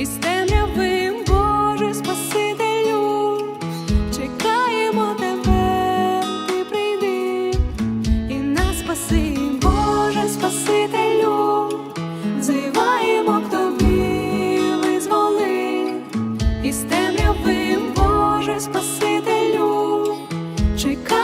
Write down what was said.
і темрявим, Боже Спасителю, чекаємо тебе, ти прийди і нас спаси, Боже Спасителю, взиваємо к тобі, визволи, і темрявим, Боже Спасителю, чекаємо.